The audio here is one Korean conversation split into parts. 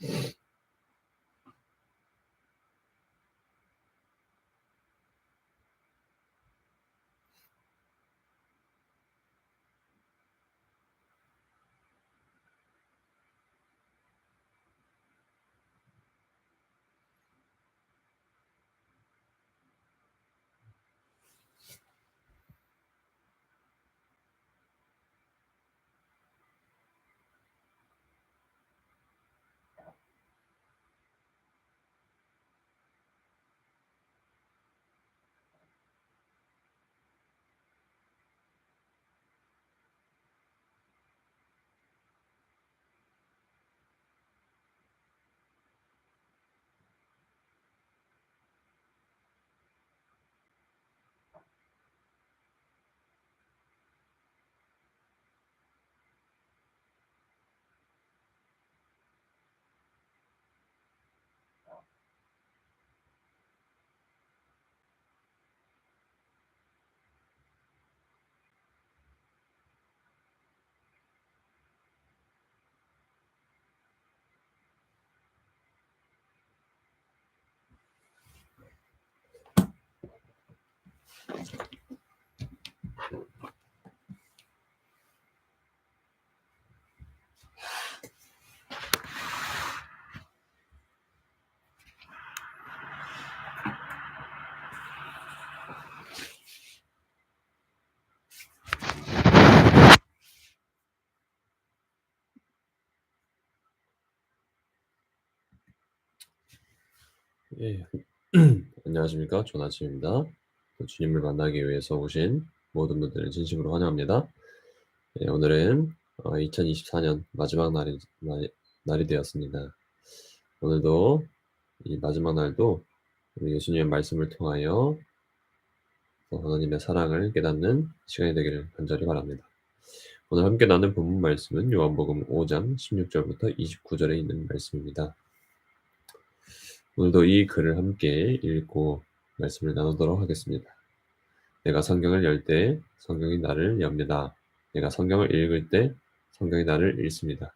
Yeah. 예. 안녕하십니까. 조나침입니다. 주님을 만나기 위해서 오신 모든 분들을 진심으로 환영합니다. 예, 오늘은 2024년 어, 마지막 날이, 날이 되었습니다. 오늘도 이 마지막 날도 우리 예수님의 말씀을 통하여 하나님의 사랑을 깨닫는 시간이 되기를 간절히 바랍니다. 오늘 함께 나눈 본문 말씀은 요한복음 5장 16절부터 29절에 있는 말씀입니다. 오늘도 이 글을 함께 읽고 말씀을 나누도록 하겠습니다. 내가 성경을 열 때 성경이 나를 엽니다. 내가 성경을 읽을 때 성경이 나를 읽습니다.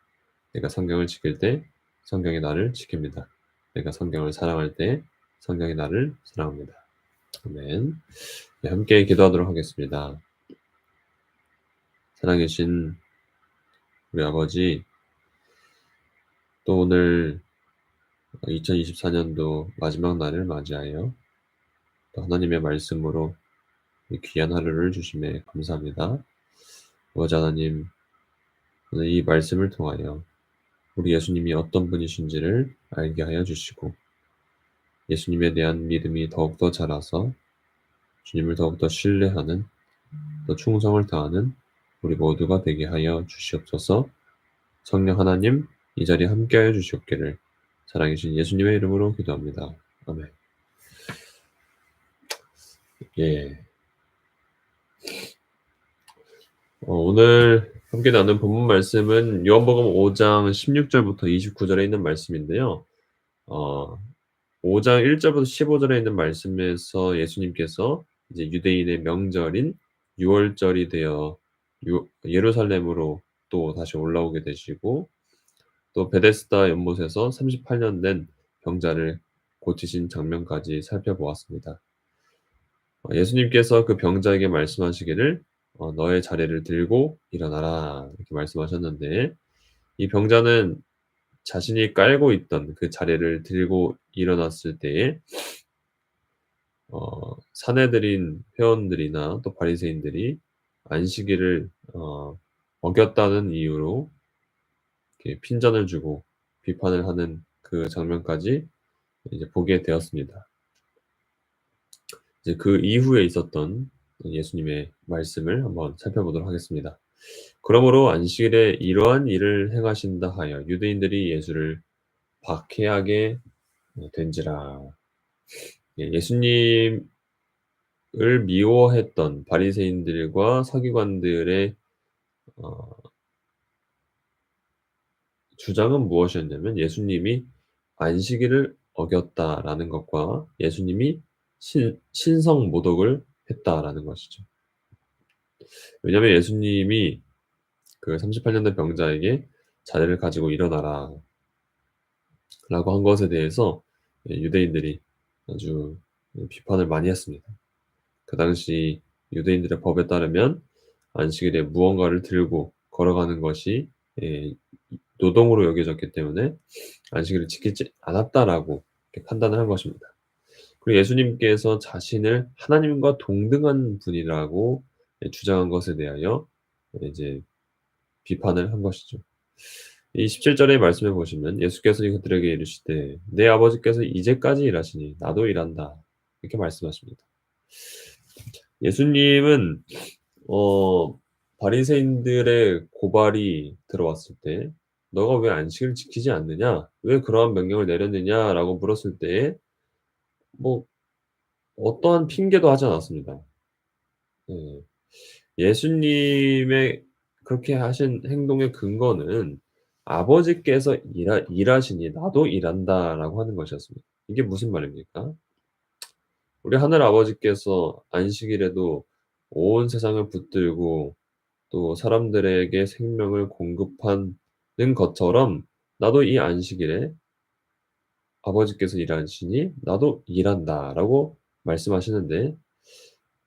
내가 성경을 지킬 때 성경이 나를 지킵니다. 내가 성경을 사랑할 때 성경이 나를 사랑합니다. 아멘. 네, 함께 기도하도록 하겠습니다. 사랑해주신 우리 아버지, 또 오늘 2024년도 마지막 날을 맞이하여 하나님의 말씀으로 귀한 하루를 주심에 감사합니다. 아버지 하나님, 오늘 이 말씀을 통하여 우리 예수님이 어떤 분이신지를 알게 하여 주시고 예수님에 대한 믿음이 더욱더 자라서 주님을 더욱더 신뢰하는 또 충성을 다하는 우리 모두가 되게 하여 주시옵소서 성령 하나님 이 자리에 함께 하여 주시옵기를 사랑해주신 예수님의 이름으로 기도합니다. 아멘. 예. 어, 오늘 함께 나눈 본문 말씀은 요한복음 5장 16절부터 29절에 있는 말씀인데요. 어, 5장 1절부터 15절에 있는 말씀에서 예수님께서 이제 유대인의 명절인 6월절이 되어 유, 예루살렘으로 또 다시 올라오게 되시고 또 베데스다 연못에서 38년 된 병자를 고치신 장면까지 살펴보았습니다. 어, 예수님께서 그 병자에게 말씀하시기를 어, 너의 자리를 들고 일어나라 이렇게 말씀하셨는데 이 병자는 자신이 깔고 있던 그 자리를 들고 일어났을 때에 어, 사내들인 회원들이나 또 바리새인들이 안식일을 어, 어겼다는 이유로 핀잔을 주고 비판을 하는 그 장면까지 이제 보게 되었습니다. 이제 그 이후에 있었던 예수님의 말씀을 한번 살펴보도록 하겠습니다. 그러므로 안식일에 이러한 일을 행하신다 하여 유대인들이 예수를 박해하게 된지라. 예, 예수님을 미워했던 바리새인들과 서기관들의 어, 주장은 무엇이었냐면 예수님이 안식일을 어겼다라는 것과 예수님이 신, 신성 모독을 했다라는 것이죠. 왜냐하면 예수님이 그 38년 된 병자에게 자리를 가지고 일어나라 라고 한 것에 대해서 유대인들이 아주 비판을 많이 했습니다. 그 당시 유대인들의 법에 따르면 안식일에 무언가를 들고 걸어가는 것이 예, 노동으로 여겨졌기 때문에 안식일을 지키지 않았다라고 판단을 한 것입니다. 그리고 예수님께서 자신을 하나님과 동등한 분이라고 주장한 것에 대하여 이제 비판을 한 것이죠. 이 17절의 말씀에 보시면 예수께서 이들에게 이르시되 내 아버지께서 이제까지 일하시니 나도 일한다. 이렇게 말씀하십니다. 예수님은 어 바리새인들의 고발이 들어왔을 때 너가 왜 안식을 지키지 않느냐? 왜 그러한 명령을 내렸느냐라고 물었을 때, 뭐, 어떠한 핑계도 하지 않았습니다. 예. 예수님의 그렇게 하신 행동의 근거는 아버지께서 일하, 일하시니 나도 일한다라고 하는 것이었습니다. 이게 무슨 말입니까? 우리 하늘 아버지께서 안식일에도 온 세상을 붙들고 또 사람들에게 생명을 공급한 는 것처럼 나도 이 안식일에 아버지께서 일하시니 나도 일한다라고 말씀하시는데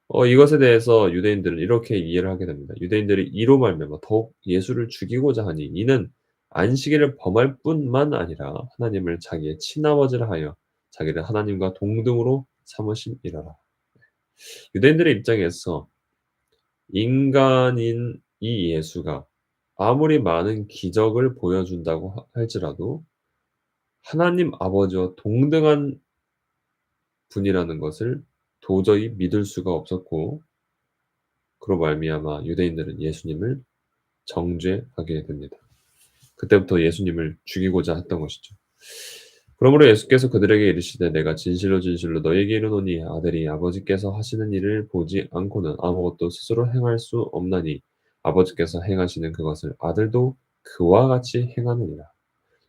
어 이것에 대해서 유대인들은 이렇게 이해를 하게 됩니다. 유대인들이 이로 말미암아 더욱 예수를 죽이고자 하니 이는 안식일을 범할 뿐만 아니라 하나님을 자기의 친아버지라 하여 자기를 하나님과 동등으로 삼으심이라라. 유대인들의 입장에서 인간인 이 예수가 아무리 많은 기적을 보여준다고 하 할지라도 하나님 아버지와 동등한 분이라는 것을 도저히 믿을 수가 없었고 그로 말미암아 유대인들은 예수님을 정죄하게 됩니다. 그때부터 예수님을 죽이고자 했던 것이죠. 그러므로 예수께서 그들에게 이르시되 내가 진실로 진실로 너희에게 이르노니 아들이 아버지께서 하시는 일을 보지 않고는 아무것도 스스로 행할 수 없나니 아버지께서 행하시는 그것을 아들도 그와 같이 행하느니라.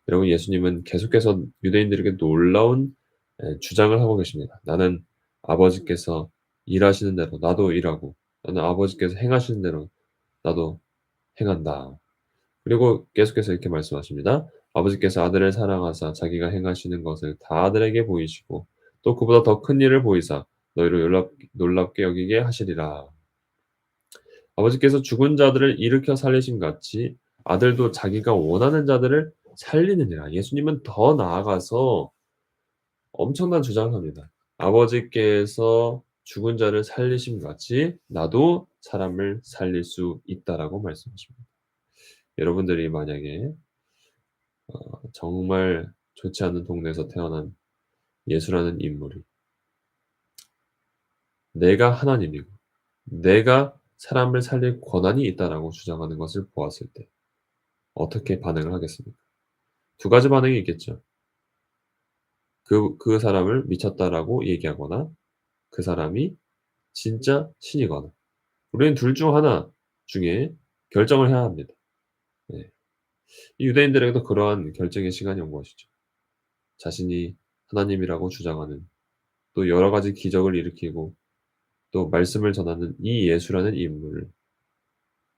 여러분 예수님은 계속해서 유대인들에게 놀라운 에, 주장을 하고 계십니다. 나는 아버지께서 일하시는 대로 나도 일하고 나는 아버지께서 행하시는 대로 나도 행한다. 그리고 계속해서 이렇게 말씀하십니다. 아버지께서 아들을 사랑하사 자기가 행하시는 것을 다 아들에게 보이시고 또 그보다 더 큰 일을 보이사 너희를 놀랍, 놀랍게 여기게 하시리라. 아버지께서 죽은 자들을 일으켜 살리신 같이 아들도 자기가 원하는 자들을 살리느니라. 예수님은 더 나아가서 엄청난 주장을 합니다. 아버지께서 죽은 자를 살리심 같이 나도 사람을 살릴 수 있다라고 말씀하십니다. 여러분들이 만약에 어, 정말 좋지 않은 동네에서 태어난 예수라는 인물이 내가 하나님이고 내가 사람을 살릴 권한이 있다라고 주장하는 것을 보았을 때 어떻게 반응을 하겠습니까? 두 가지 반응이 있겠죠. 그, 그 사람을 미쳤다라고 얘기하거나 그 사람이 진짜 신이거나 우리는 둘 중 하나 중에 결정을 해야 합니다. 네. 이 유대인들에게도 그러한 결정의 시간이 온 것이죠. 자신이 하나님이라고 주장하는 또 여러 가지 기적을 일으키고 또 말씀을 전하는 이 예수라는 인물을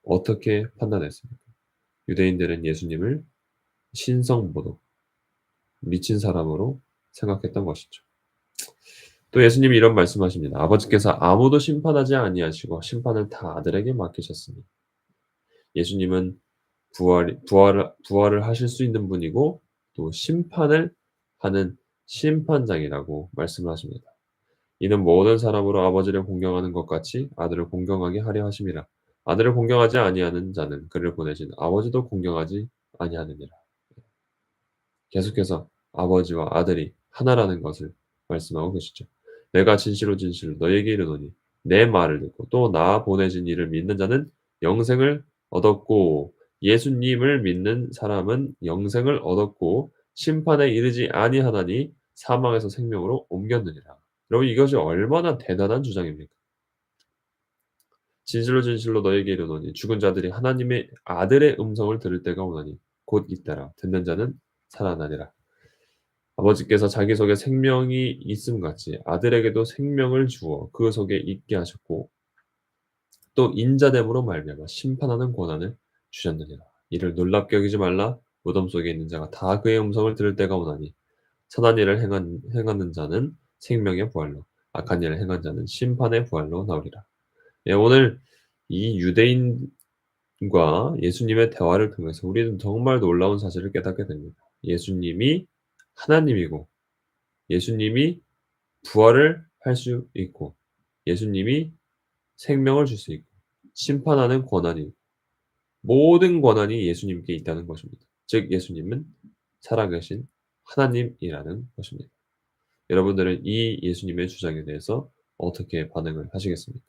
어떻게 판단했습니까? 유대인들은 예수님을 신성모독, 미친 사람으로 생각했던 것이죠. 또 예수님이 이런 말씀하십니다. 아버지께서 아무도 심판하지 아니하시고 심판을 다 아들에게 맡기셨으니 예수님은 부활, 부활, 부활을 하실 수 있는 분이고 또 심판을 하는 심판장이라고 말씀하십니다. 이는 모든 사람으로 아버지를 공경하는 것 같이 아들을 공경하게 하려 하심이라. 아들을 공경하지 아니하는 자는 그를 보내신 아버지도 공경하지 아니하느니라. 계속해서 아버지와 아들이 하나라는 것을 말씀하고 계시죠. 내가 진실로 진실로 너에게 이르노니 내 말을 듣고 또 나 보내진 이를 믿는 자는 영생을 얻었고 예수님을 믿는 사람은 영생을 얻었고 심판에 이르지 아니하나니 사망에서 생명으로 옮겼느니라. 여러분 이것이 얼마나 대단한 주장입니까? 진실로 진실로 너에게 이르노니 죽은 자들이 하나님의 아들의 음성을 들을 때가 오나니 곧 이때라 듣는 자는 살아나니라. 아버지께서 자기 속에 생명이 있음 같이 아들에게도 생명을 주어 그 속에 있게 하셨고 또 인자됨으로 말미암아 심판하는 권한을 주셨느니라. 이를 놀랍게 여기지 말라. 무덤 속에 있는 자가 다 그의 음성을 들을 때가 오나니 선한 일을 행한, 행하는 자는 생명의 부활로 악한 일을 행한 자는 심판의 부활로 나오리라. 예, 오늘 이 유대인과 예수님의 대화를 통해서 우리는 정말 놀라운 사실을 깨닫게 됩니다. 예수님이 하나님이고 예수님이 부활을 할 수 있고 예수님이 생명을 줄 수 있고 심판하는 권한이 모든 권한이 예수님께 있다는 것입니다. 즉 예수님은 살아계신 하나님이라는 것입니다. 여러분들은 이 예수님의 주장에 대해서 어떻게 반응을 하시겠습니까?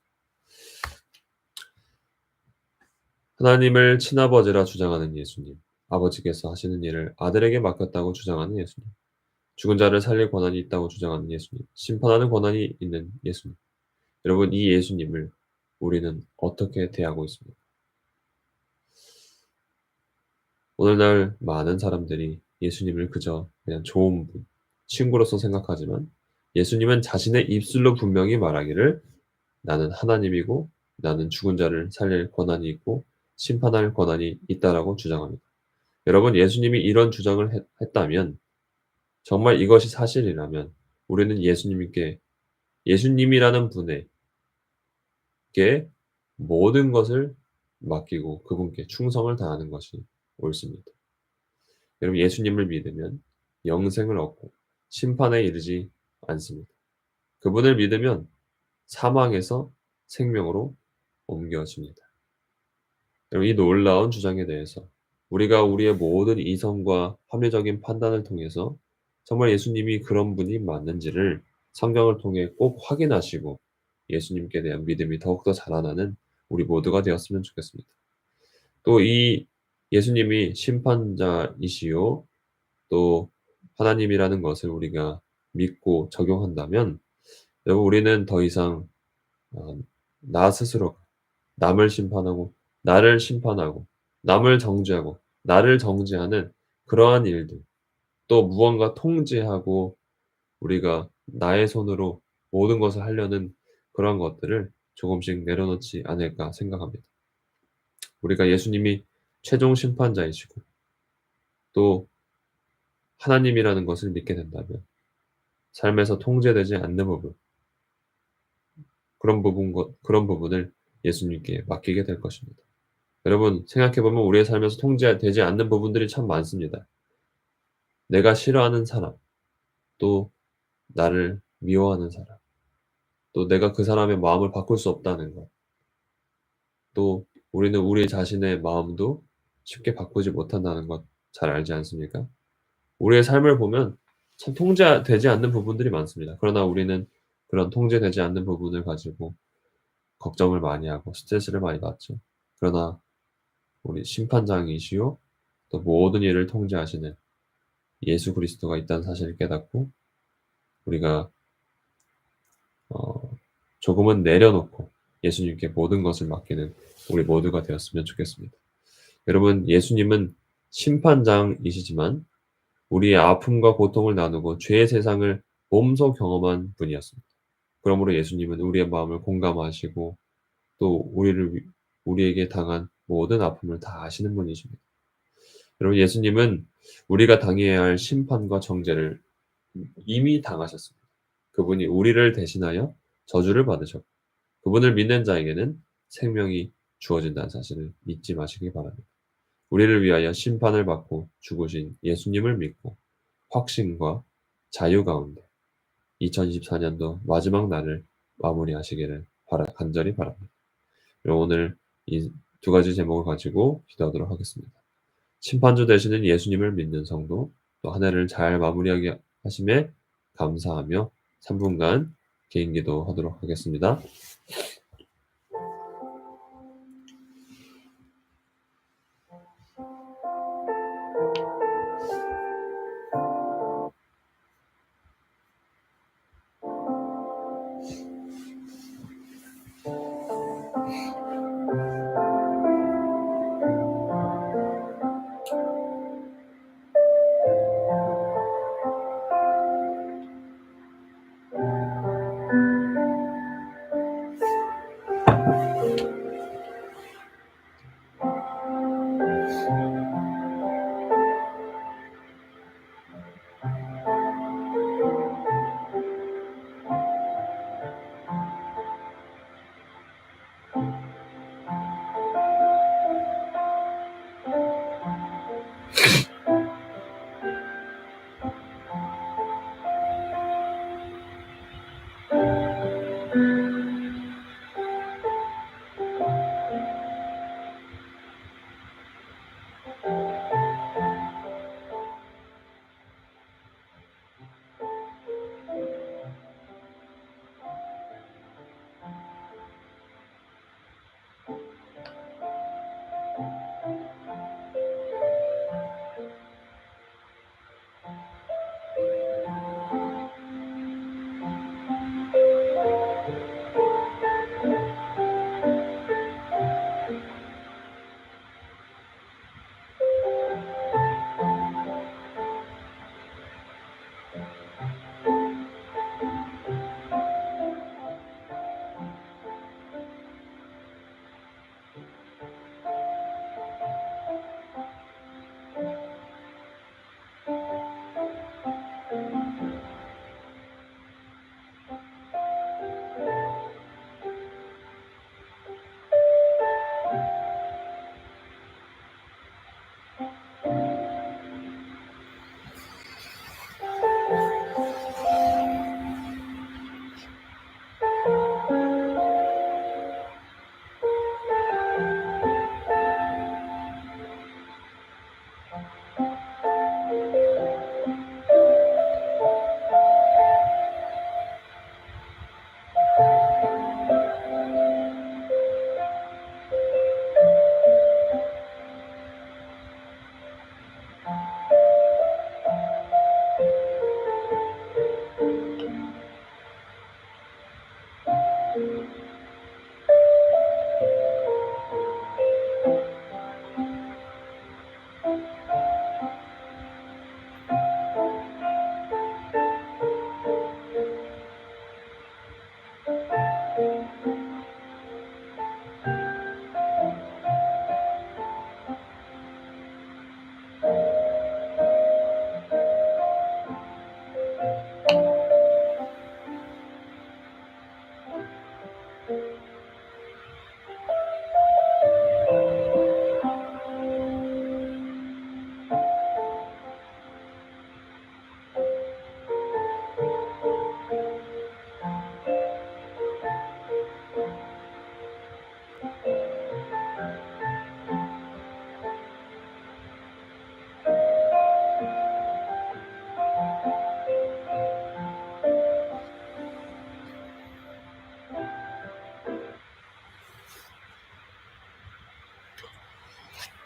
하나님을 친아버지라 주장하는 예수님, 아버지께서 하시는 일을 아들에게 맡겼다고 주장하는 예수님, 죽은 자를 살릴 권한이 있다고 주장하는 예수님, 심판하는 권한이 있는 예수님. 여러분, 이 예수님을 우리는 어떻게 대하고 있습니까? 오늘날 많은 사람들이 예수님을 그저 그냥 좋은 분, 친구로서 생각하지만 예수님은 자신의 입술로 분명히 말하기를 나는 하나님이고 나는 죽은 자를 살릴 권한이 있고 심판할 권한이 있다라고 주장합니다. 여러분, 예수님이 이런 주장을 했, 했다면 정말 이것이 사실이라면 우리는 예수님께 예수님이라는 그분께 모든 것을 맡기고 그분께 충성을 다하는 것이 옳습니다. 여러분 예수님을 믿으면 영생을 얻고 심판에 이르지 않습니다. 그분을 믿으면 사망에서 생명으로 옮겨집니다. 여러분 이 놀라운 주장에 대해서 우리가 우리의 모든 이성과 합리적인 판단을 통해서 정말 예수님이 그런 분이 맞는지를 성경을 통해 꼭 확인하시고 예수님께 대한 믿음이 더욱더 자라나는 우리 모두가 되었으면 좋겠습니다. 또 이 예수님이 심판자이시요 또 하나님이라는 것을 우리가 믿고 적용한다면 여러분 우리는 더 이상 어, 나 스스로 남을 심판하고 나를 심판하고 남을 정죄하고 나를 정죄하는 그러한 일들 또 무언가 통제하고 우리가 나의 손으로 모든 것을 하려는 그런 것들을 조금씩 내려놓지 않을까 생각합니다. 우리가 예수님이 최종 심판자이시고 또 하나님이라는 것을 믿게 된다면 삶에서 통제되지 않는 부분 그런 부분 그런 부분을 예수님께 맡기게 될 것입니다. 여러분 생각해 보면 우리의 삶에서 통제되지 않는 부분들이 참 많습니다. 내가 싫어하는 사람, 또 나를 미워하는 사람, 또 내가 그 사람의 마음을 바꿀 수 없다는 것, 또 우리는 우리 자신의 마음도 쉽게 바꾸지 못한다는 것 잘 알지 않습니까? 우리의 삶을 보면 참 통제되지 않는 부분들이 많습니다. 그러나 우리는 그런 통제되지 않는 부분을 가지고 걱정을 많이 하고 스트레스를 많이 받죠. 그러나 우리 심판장이시요 또 모든 일을 통제하시는 예수 그리스도가 있다는 사실을 깨닫고 우리가 어, 조금은 내려놓고 예수님께 모든 것을 맡기는 우리 모두가 되었으면 좋겠습니다. 여러분, 예수님은 심판장이시지만 우리의 아픔과 고통을 나누고 죄의 세상을 몸소 경험한 분이었습니다. 그러므로 예수님은 우리의 마음을 공감하시고 또 우리를 우리에게 당한 모든 아픔을 다 아시는 분이십니다. 여러분 예수님은 우리가 당해야 할 심판과 정죄를 이미 당하셨습니다. 그분이 우리를 대신하여 저주를 받으셨고 그분을 믿는 자에게는 생명이 주어진다는 사실을 잊지 마시기 바랍니다. 우리를 위하여 심판을 받고 죽으신 예수님을 믿고 확신과 자유 가운데 2024년도 마지막 날을 마무리하시기를 바라, 간절히 바랍니다. 오늘 이 두 가지 제목을 가지고 기도하도록 하겠습니다. 심판주 되시는 예수님을 믿는 성도, 또 한 해를 잘 마무리하게 하심에 감사하며 3분간 개인 기도 하도록 하겠습니다.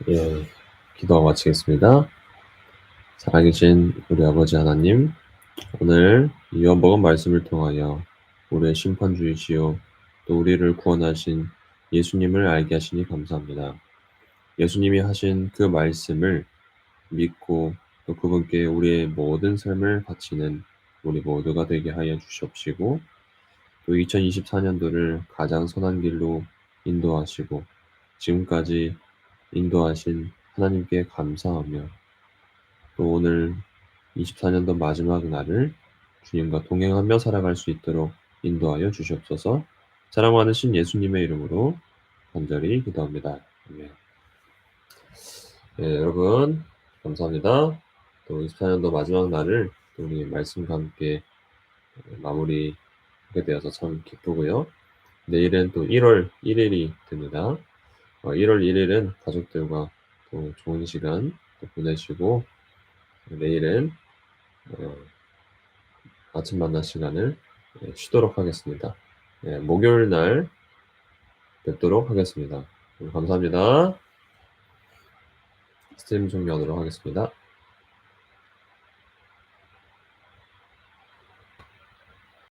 예, 기도 마치겠습니다. 살아계신 우리 아버지 하나님, 오늘 요한복음 말씀을 통하여 우리의 심판주이시요 또 우리를 구원하신 예수님을 알게 하시니 감사합니다. 예수님이 하신 그 말씀을 믿고 또 그분께 우리의 모든 삶을 바치는 우리 모두가 되게 하여 주시옵시고 또 2024년도를 가장 선한 길로 인도하시고 지금까지 인도하신 하나님께 감사하며 또 오늘 24년도 마지막 날을 주님과 동행하며 살아갈 수 있도록 인도하여 주시옵소서 사랑 많으신 예수님의 이름으로 간절히 기도합니다. 네, 여러분 감사합니다. 또 24년도 마지막 날을 또 우리 말씀과 함께 마무리하게 되어서 참 기쁘고요. 내일은 또 1월 1일이 됩니다. 1월 1일은 가족들과 또 좋은 시간 또 보내시고 내일은 어, 아침 만나 시간을 예, 쉬도록 하겠습니다. 예, 목요일 날 뵙도록 하겠습니다. 감사합니다. 스트림 종료하도록 하겠습니다.